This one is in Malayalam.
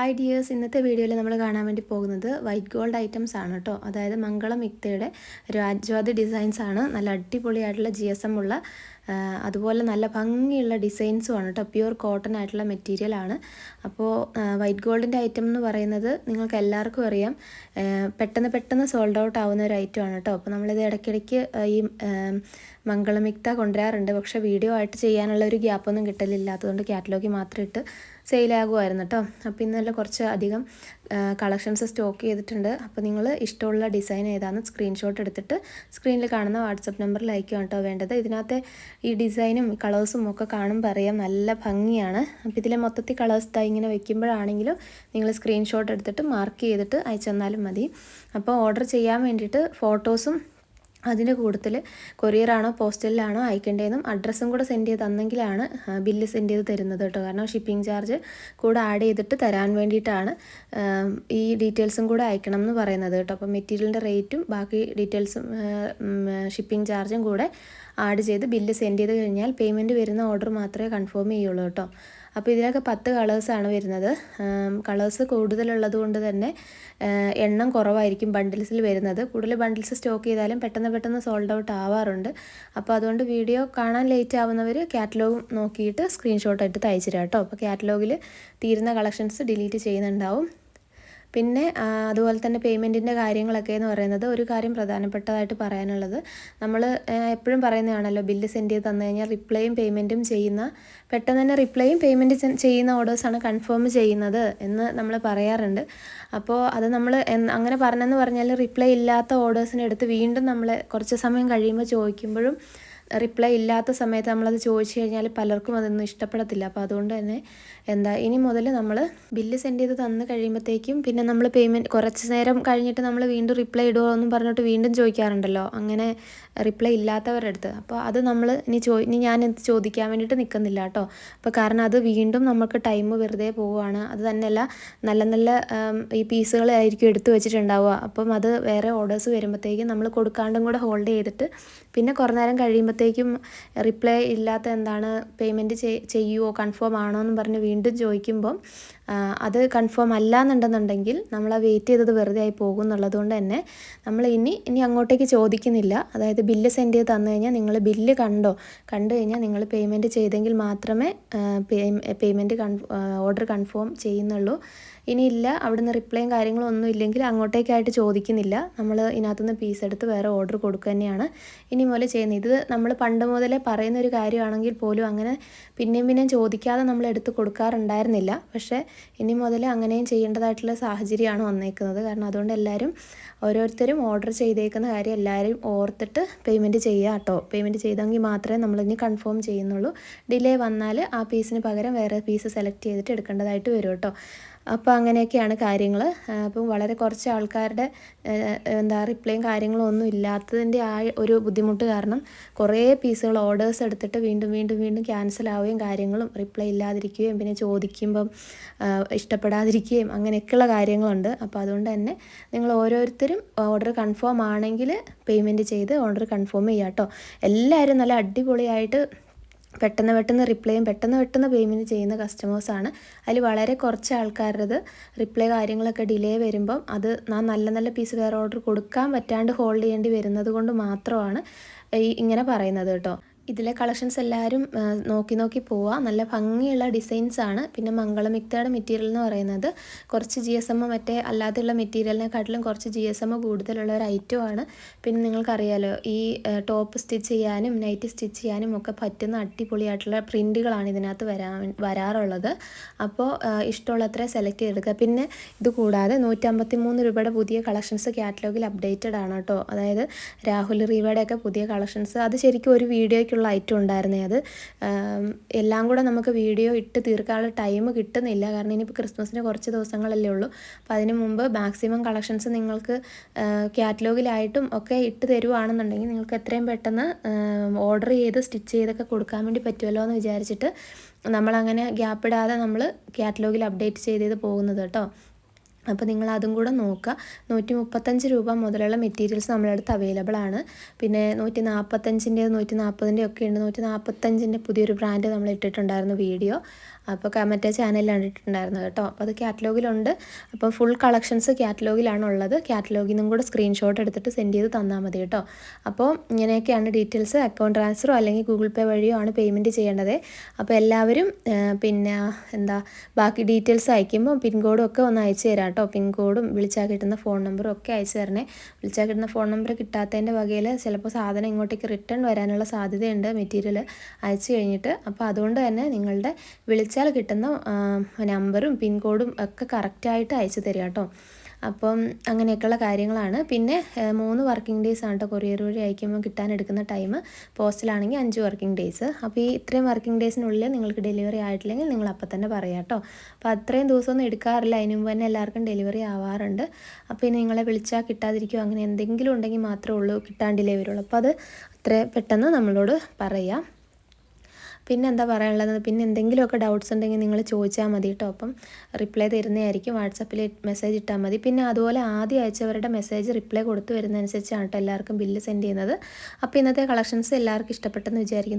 ഹായ് ഡിയേഴ്സ് ഇന്നത്തെ വീഡിയോയിൽ നമ്മൾ കാണാൻ വേണ്ടി പോകുന്നത് വൈറ്റ് ഗോൾഡ് ഐറ്റംസ് ആണ് കേട്ടോ. അതായത് മംഗളം ഇക്തയുടെ രാജ്വാദി ഡിസൈൻസ് ആണ്. നല്ല അടിപൊളിയായിട്ടുള്ള ജി എസ് എം ഉള്ള അതുപോലെ നല്ല ഭംഗിയുള്ള ഡിസൈൻസും ആണ് കേട്ടോ പ്യുവർ കോട്ടൺ ആയിട്ടുള്ള മെറ്റീരിയൽ ആണ്. അപ്പോൾ വൈറ്റ് ഗോൾഡിന്റെ ഐറ്റം എന്ന് പറയുന്നത് നിങ്ങൾക്ക് എല്ലാവർക്കും അറിയാം. പെട്ടെന്ന് പെട്ടെന്ന് സോൾഡ് ഔട്ട് ആവുന്ന ഒരു ഐറ്റം ആണ് കേട്ടോ അപ്പോൾ നമ്മളിത് ഇടയ്ക്കിടയ്ക്ക് ഈ മംഗളമിക്ത കൊണ്ടുവരാറുണ്ട്. പക്ഷേ വീഡിയോ ആയിട്ട് ചെയ്യാനുള്ള ഒരു ഗ്യാപ്പൊന്നും കിട്ടലില്ലാത്തതുകൊണ്ട് കാറ്റലോഗി മാത്രം ഇട്ട് സെയിലാകുമായിരുന്നു കേട്ടോ അപ്പോൾ ഇന്നലെ കുറച്ച് അധികം കളക്ഷൻസ് സ്റ്റോക്ക് ചെയ്തിട്ടുണ്ട്. അപ്പോൾ നിങ്ങൾ ഇഷ്ടമുള്ള ഡിസൈൻ ഏതാണെന്ന് സ്ക്രീൻഷോട്ട് എടുത്തിട്ട് സ്ക്രീനിൽ കാണുന്ന വാട്സപ്പ് നമ്പറിൽ അയക്കുകയാണ് കേട്ടോ വേണ്ടത്. ഇതിനകത്തെ ഈ ഡിസൈനും കളേഴ്സും ഒക്കെ കാണുമ്പോൾ അറിയാം നല്ല ഭംഗിയാണ്. അപ്പോൾ ഇതിലെ മൊത്തത്തിൽ കളേഴ്സ് തൈ ഇങ്ങനെ വെക്കുമ്പോഴാണെങ്കിലും നിങ്ങൾ സ്ക്രീൻഷോട്ട് എടുത്തിട്ട് മാർക്ക് ചെയ്തിട്ട് അയച്ചു തന്നാലും മതി. അപ്പോൾ ഓർഡർ ചെയ്യാൻ വേണ്ടിയിട്ട് ഫോട്ടോസും അതിന്റെ കൂടുതൽ കൊറിയറാണോ പോസ്റ്റലിലാണോ അയക്കേണ്ടതെന്നും അഡ്രസ്സും കൂടെ സെൻഡ് ചെയ്ത് തന്നെങ്കിലാണ് ബില്ല് സെൻഡ് ചെയ്ത് തരുന്നത് കേട്ടോ. കാരണം ഷിപ്പിംഗ് ചാർജ് കൂടെ ആഡ് ചെയ്തിട്ട് തരാൻ വേണ്ടിയിട്ടാണ് ഈ ഡീറ്റെയിൽസും കൂടെ അയക്കണം എന്ന് പറയുന്നത് കേട്ടോ. അപ്പോൾ മെറ്റീരിയലിന്റെ റേറ്റും ബാക്കി ഡീറ്റെയിൽസും ഷിപ്പിംഗ് ചാർജും കൂടെ ആഡ് ചെയ്ത് ബില്ല് സെൻഡ് ചെയ്ത് കഴിഞ്ഞാൽ പേയ്മെന്റ് വരുന്ന ഓർഡർ മാത്രമേ കൺഫേം ചെയ്യുള്ളൂ കേട്ടോ. അപ്പോൾ ഇതിലൊക്കെ പത്ത് കളേഴ്സാണ് വരുന്നത്. കളേഴ്സ് കൂടുതലുള്ളത് കൊണ്ട് തന്നെ എണ്ണം കുറവായിരിക്കും ബണ്ടിൽസിൽ വരുന്നത്. കൂടുതൽ ബണ്ടിൽസ് സ്റ്റോക്ക് ചെയ്താലും പെട്ടെന്ന് പെട്ടെന്ന് സോൾഡ് ഔട്ട് ആവാറുണ്ട്. അപ്പോൾ അതുകൊണ്ട് വീഡിയോ കാണാൻ ലേറ്റ് ആവുന്നവർ കാറ്റലോഗ് നോക്കിയിട്ട് സ്ക്രീൻഷോട്ട് എടുത്ത് അയച്ചിരാം കേട്ടോ. അപ്പോൾ കാറ്റലോഗിൽ തീരുന്ന കളക്ഷൻസ് ഡിലീറ്റ് ചെയ്യുന്നുണ്ടാവും. പിന്നെ അതുപോലെ തന്നെ പേയ്മെന്റിന്റെ കാര്യങ്ങളൊക്കെ എന്ന് പറയുന്നത് ഒരു കാര്യം പ്രധാനപ്പെട്ടതായിട്ട് പറയാനുള്ളത്. നമ്മൾ എപ്പോഴും പറയുന്നതാണല്ലോ ബില്ല് സെൻഡ് ചെയ്ത് തന്നു കഴിഞ്ഞാൽ റിപ്ലൈയും പേയ്മെന്റും ചെയ്യുന്ന പെട്ടെന്ന് തന്നെ റിപ്ലൈയും പേയ്മെന്റ് ചെയ്യുന്ന ഓർഡേഴ്സാണ് കൺഫേം ചെയ്യുന്നത് എന്ന് നമ്മൾ പറയാറുണ്ട്. അപ്പോൾ അത് നമ്മൾ അങ്ങനെ പറഞ്ഞെന്ന് പറഞ്ഞാൽ റിപ്ലൈ ഇല്ലാത്ത ഓർഡേഴ്സിനെടുത്ത് വീണ്ടും നമ്മൾ കുറച്ച് സമയം കഴിയുമ്പോൾ ചോദിക്കുമ്പോഴും റിപ്ലൈ ഇല്ലാത്ത സമയത്ത് നമ്മളത് ചോദിച്ചു കഴിഞ്ഞാൽ പലർക്കും അതൊന്നും ഇഷ്ടപ്പെടത്തില്ല. അപ്പോൾ അതുകൊണ്ട് തന്നെ എന്താ ഇനി മുതൽ നമ്മൾ ബില്ല് സെൻഡ് ചെയ്ത് തന്നു കഴിയുമ്പോഴത്തേക്കും പിന്നെ നമ്മൾ പേയ്മെന്റ് കുറച്ച് നേരം കഴിഞ്ഞിട്ട് നമ്മൾ വീണ്ടും റിപ്ലൈ ഇടുമോ എന്നും പറഞ്ഞിട്ട് വീണ്ടും ചോദിക്കാറുണ്ടല്ലോ. അങ്ങനെ റിപ്ലൈ ഇല്ലാത്തവരുടെ അടുത്ത് അപ്പോൾ അത് നമ്മൾ ഇനി ചോ ഇനി ഞാൻ ചോദിക്കാൻ വേണ്ടിയിട്ട് നിൽക്കുന്നില്ല കേട്ടോ. അപ്പോൾ കാരണം അത് വീണ്ടും നമുക്ക് ടൈം വെറുതെ പോവുകയാണ് അത് തന്നെയല്ല നല്ല നല്ല ഈ പീസുകളായിരിക്കും എടുത്തു വെച്ചിട്ടുണ്ടാവുക. അപ്പം അത് വേറെ ഓർഡേഴ്സ് വരുമ്പോഴത്തേക്കും നമ്മൾ കൊടുക്കാണ്ടും കൂടെ ഹോൾഡ് ചെയ്തിട്ട് പിന്നെ കുറേ നേരം കഴിയുമ്പോഴത്തേക്കും റിപ്ലൈ ഇല്ലാത്ത എന്താണ് പേയ്മെന്റ് ചെയ്യുമോ കൺഫേം ആണോ എന്ന് പറഞ്ഞ് വീണ്ടും ചോദിക്കുമ്പം അത് കൺഫേം അല്ല എന്നുണ്ടെന്നുണ്ടെങ്കിൽ നമ്മൾ ആ വെയിറ്റ് ചെയ്തത് വെറുതെ ആയി പോകും എന്നുള്ളത് കൊണ്ട് തന്നെ നമ്മൾ ഇനി ഇനി അങ്ങോട്ടേക്ക് ചോദിക്കുന്നില്ല. അതായത് ബില്ല് സെൻഡ് ചെയ്ത് തന്നു കഴിഞ്ഞാൽ നിങ്ങൾ ബില്ല് കണ്ടോ? കണ്ടു കഴിഞ്ഞാൽ നിങ്ങൾ പേയ്മെന്റ് ചെയ്തെങ്കിൽ മാത്രമേ പേയ്മെന്റ് ഓർഡർ കൺഫേം ചെയ്യുന്നുള്ളൂ. ഇനിയില്ല അവിടുന്ന് റിപ്ലൈയും കാര്യങ്ങളും ഒന്നും ഇല്ലെങ്കിൽ അങ്ങോട്ടേക്കായിട്ട് ചോദിക്കുന്നില്ല. നമ്മൾ ഇതിനകത്തുനിന്ന് പീസ് എടുത്ത് വേറെ ഓർഡർ കൊടുക്കുക തന്നെയാണ്. ഇനി മുതൽ ചെയ്യുന്നത്. ഇത് നമ്മൾ പണ്ട് മുതലേ പറയുന്ന ഒരു കാര്യമാണെങ്കിൽ പോലും അങ്ങനെ പിന്നെയും പിന്നെയും ചോദിക്കാതെ നമ്മൾ എടുത്ത് കൊടുക്കാറുണ്ടായിരുന്നില്ല. പക്ഷേ ഇനി മുതൽ അങ്ങനെയും ചെയ്യേണ്ടതായിട്ടുള്ള സാഹചര്യമാണ് വന്നേക്കുന്നത്. കാരണം അതുകൊണ്ട് എല്ലാവരും ഓരോരുത്തരും ഓർഡർ ചെയ്തേക്കുന്ന കാര്യം എല്ലാവരും ഓർത്തിട്ട് പേയ്മെന്റ് ചെയ്യുക കേട്ടോ. പേയ്മെന്റ് ചെയ്തെങ്കിൽ മാത്രമേ നമ്മളിനി കൺഫേം ചെയ്യുന്നുള്ളൂ. ഡിലേ വന്നാൽ ആ പീസിന് പകരം വേറെ പീസ് സെലക്ട് ചെയ്തിട്ട് എടുക്കേണ്ടതായിട്ട് വരും കേട്ടോ. അപ്പോൾ അങ്ങനെയൊക്കെയാണ് കാര്യങ്ങൾ. അപ്പം വളരെ കുറച്ച് ആൾക്കാരുടെ എന്താ റിപ്ലൈയും കാര്യങ്ങളും ഒന്നും ഇല്ലാത്തതിന്റെ ആ ഒരു ബുദ്ധിമുട്ട് കാരണം കുറേ പീസുകൾ ഓർഡേഴ്സ് എടുത്തിട്ട് വീണ്ടും വീണ്ടും വീണ്ടും ക്യാൻസൽ ആവുകയും കാര്യങ്ങളും റിപ്ലൈ ഇല്ലാതിരിക്കുകയും പിന്നെ ചോദിക്കുമ്പം ഇഷ്ടപ്പെടാതിരിക്കുകയും അങ്ങനെയൊക്കെയുള്ള കാര്യങ്ങളുണ്ട്. അപ്പോൾ അതുകൊണ്ട് തന്നെ നിങ്ങൾ ഓരോരുത്തരും ഓർഡർ കൺഫേം ആണെങ്കിൽ പേയ്മെന്റ് ചെയ്ത് ഓർഡർ കൺഫേം ചെയ്യാം കേട്ടോ. എല്ലാവരും നല്ല അടിപൊളിയായിട്ട് പെട്ടെന്ന് പെട്ടെന്ന് റിപ്ലൈയും പെട്ടെന്ന് പെട്ടെന്ന് പേയ്മെന്റ് ചെയ്യുന്ന കസ്റ്റമേഴ്സാണ് അതിൽ വളരെ കുറച്ച് ആൾക്കാരുടെ റിപ്ലൈ കാര്യങ്ങളൊക്കെ ഡിലേ വരുമ്പം അത് നാ നല്ല നല്ല പീസ് വേറെ ഓർഡർ കൊടുക്കാൻ പറ്റാണ്ട് ഹോൾഡ് ചെയ്യേണ്ടി വരുന്നത് കൊണ്ട് മാത്രമാണ് ഈ ഇങ്ങനെ പറയുന്നത് കേട്ടോ. ഇതിലെ കളക്ഷൻസ് എല്ലാവരും നോക്കി നോക്കി പോവുക നല്ല ഭംഗിയുള്ള ഡിസൈൻസ് ആണ്. പിന്നെ മംഗളമിക്തയുടെ മെറ്റീരിയൽ എന്ന് പറയുന്നത്. കുറച്ച് ജി എസ് എം മറ്റേ അല്ലാതെയുള്ള മെറ്റീരിയലിനെക്കാട്ടിലും കുറച്ച് ജി എസ് എം കൂടുതലുള്ള ഒരു ഐറ്റം ആണ്. പിന്നെ നിങ്ങൾക്കറിയാലോ ഈ ടോപ്പ് സ്റ്റിച്ച് ചെയ്യാനും നൈറ്റ് സ്റ്റിച്ച് ചെയ്യാനും ഒക്കെ പറ്റുന്ന അടിപൊളിയായിട്ടുള്ള പ്രിന്റുകളാണ് ഇതിനകത്ത് വരാറുള്ളത്. അപ്പോൾ ഇഷ്ടമുള്ളത്ര സെലക്ട് ചെയ്തെടുക്കുക. പിന്നെ ഇത് കൂടാതെ നൂറ്റമ്പത്തി മൂന്ന് രൂപയുടെ പുതിയ കളക്ഷൻസ് കാറ്റലോഗിൽ അപ്ഡേറ്റഡ് ആണ് കേട്ടോ. അതായത് രാഹുൽ റീവയുടെ ഒക്കെ പുതിയ കളക്ഷൻസ്. അത് ശരിക്കും ഒരു വീഡിയോയ്ക്കുള്ള ഐറ്റം ഉണ്ടായിരുന്നേ അത്. എല്ലാം കൂടെ നമുക്ക് വീഡിയോ ഇട്ട് തീർക്കാനുള്ള ടൈം കിട്ടുന്നില്ല. കാരണം ഇനിയിപ്പോൾ ക്രിസ്മസിന് കുറച്ച് ദിവസങ്ങളല്ലേ ഉള്ളൂ. അപ്പോൾ അതിന് മുമ്പ് മാക്സിമം കളക്ഷൻസ് നിങ്ങൾക്ക് കാറ്റലോഗിലായിട്ടും ഒക്കെ ഇട്ട് തരുവാണെന്നുണ്ടെങ്കിൽ നിങ്ങൾക്ക് എത്രയും പെട്ടെന്ന് ഓർഡർ ചെയ്ത് സ്റ്റിച്ച് ചെയ്തൊക്കെ കൊടുക്കാൻ വേണ്ടി പറ്റുമല്ലോ എന്ന് വിചാരിച്ചിട്ട് നമ്മളങ്ങനെ ഗ്യാപ്പിടാതെ നമ്മൾ കാറ്റലോഗിൽ അപ്ഡേറ്റ് ചെയ്ത് ചെയ്ത് പോകുന്നത് കേട്ടോ. അപ്പോൾ നിങ്ങൾ അതും കൂടെ നോക്കുക. നൂറ്റി മുപ്പത്തഞ്ച് രൂപ മുതലുള്ള മെറ്റീരിയൽസ് നമ്മുടെ അടുത്ത് അവൈലബിൾ ആണ്. പിന്നെ നൂറ്റി നാൽപ്പത്തഞ്ചിന്റെ നൂറ്റി നാൽപ്പതിന്റെ ഒക്കെ ഉണ്ട്. നൂറ്റി നാൽപ്പത്തഞ്ചിന്റെ പുതിയൊരു ബ്രാൻഡ് നമ്മൾ ഇട്ടിട്ടുണ്ടായിരുന്നു വീഡിയോ. അപ്പോൾ മറ്റേ ചാനലിൽ കണ്ടിട്ടുണ്ടായിരുന്നു കേട്ടോ. അപ്പോൾ അത് കാറ്റലോഗിലുണ്ട് അപ്പോൾ ഫുൾ കളക്ഷൻസ് കാറ്റലോഗിലാണ് ഉള്ളത് കാറ്റലോഗിൽ നിന്നും കൂടെ സ്ക്രീൻഷോട്ട് എടുത്തിട്ട് സെൻഡ് ചെയ്ത് തന്നാൽ മതി കേട്ടോ. അപ്പോൾ ഇങ്ങനെയൊക്കെയാണ് ഡീറ്റെയിൽസ് അക്കൗണ്ട് ട്രാൻസ്ഫറോ അല്ലെങ്കിൽ ഗൂഗിൾ പേ വഴിയോ ആണ് പേയ്മെന്റ് ചെയ്യേണ്ടത്. അപ്പോൾ എല്ലാവരും പിന്നെ എന്താ ബാക്കി ഡീറ്റെയിൽസ് അയക്കുമ്പോൾ പിൻകോഡും ഒക്കെ ഒന്ന് അയച്ചു തരാം കേട്ടോ. പിൻകോഡും വിളിച്ചാൽ കിട്ടുന്ന ഫോൺ നമ്പറും ഒക്കെ അയച്ചു തരണേ. വിളിച്ചാൽ കിട്ടുന്ന ഫോൺ നമ്പർ കിട്ടാത്തതിന്റെ വകയിൽ ചിലപ്പോൾ സാധനം ഇങ്ങോട്ടേക്ക് റിട്ടേൺ വരാനുള്ള സാധ്യതയുണ്ട് മെറ്റീരിയൽ അയച്ചു കഴിഞ്ഞിട്ട്. അപ്പോൾ അതുകൊണ്ട് തന്നെ നിങ്ങളുടെ വിളിച്ചാൽ കിട്ടുന്ന നമ്പറും പിൻകോഡും ഒക്കെ കറക്റ്റായിട്ട് അയച്ചു തരിക കേട്ടോ. അപ്പം അങ്ങനെയൊക്കെയുള്ള കാര്യങ്ങളാണ്. പിന്നെ മൂന്ന് വർക്കിംഗ് ഡേയ്സ് ആണ് കേട്ടോ കൊറിയർ വഴി അയക്കുമ്പോൾ കിട്ടാനെടുക്കുന്ന ടൈം പോസ്റ്റിലാണെങ്കിൽ അഞ്ച് വർക്കിംഗ് ഡേയ്സ് അപ്പോൾ ഈ ഇത്രയും വർക്കിംഗ് ഡേയ്സിനുള്ളിൽ നിങ്ങൾക്ക് ഡെലിവറി ആയിട്ടില്ലെങ്കിൽ നിങ്ങൾ അപ്പം തന്നെ പറയാം കേട്ടോ അപ്പോൾ അത്രയും ദിവസമൊന്നും എടുക്കാറില്ല. അതിന് മുമ്പ് തന്നെ എല്ലാവർക്കും ഡെലിവറി ആവാറുണ്ട്. അപ്പോൾ ഇനി നിങ്ങളെ വിളിച്ചാൽ കിട്ടാതിരിക്കുമോ അങ്ങനെ എന്തെങ്കിലും ഉണ്ടെങ്കിൽ മാത്രമേ ഉള്ളൂ കിട്ടാൻ വരുള്ളൂ. അപ്പോൾ അത് അത്ര പെട്ടെന്ന് നമ്മളോട് പറയാം. പിന്നെ എന്താ പറയാനുള്ളത്? പിന്നെ എന്തെങ്കിലുമൊക്കെ ഡൗട്ട്സ് ഉണ്ടെങ്കിൽ നിങ്ങൾ ചോദിച്ചാൽ മതി കേട്ടോ. അപ്പം റിപ്ലൈ തരുന്നതായിരിക്കും. വാട്സപ്പിൽ മെസ്സേജ് ഇട്ടാൽ മതി. പിന്നെ അതുപോലെ ആദ്യം അയച്ചവരുടെ മെസ്സേജ് റിപ്ലൈ കൊടുത്തു വരുന്നതനുസരിച്ചാണ് കേട്ടോ എല്ലാവർക്കും ബില്ല് സെൻഡ് ചെയ്യുന്നത്. അപ്പോൾ ഇന്നത്തെ കളക്ഷൻസ് എല്ലാവർക്കും ഇഷ്ടപ്പെട്ടെന്ന് വിചാരിക്കുന്നു.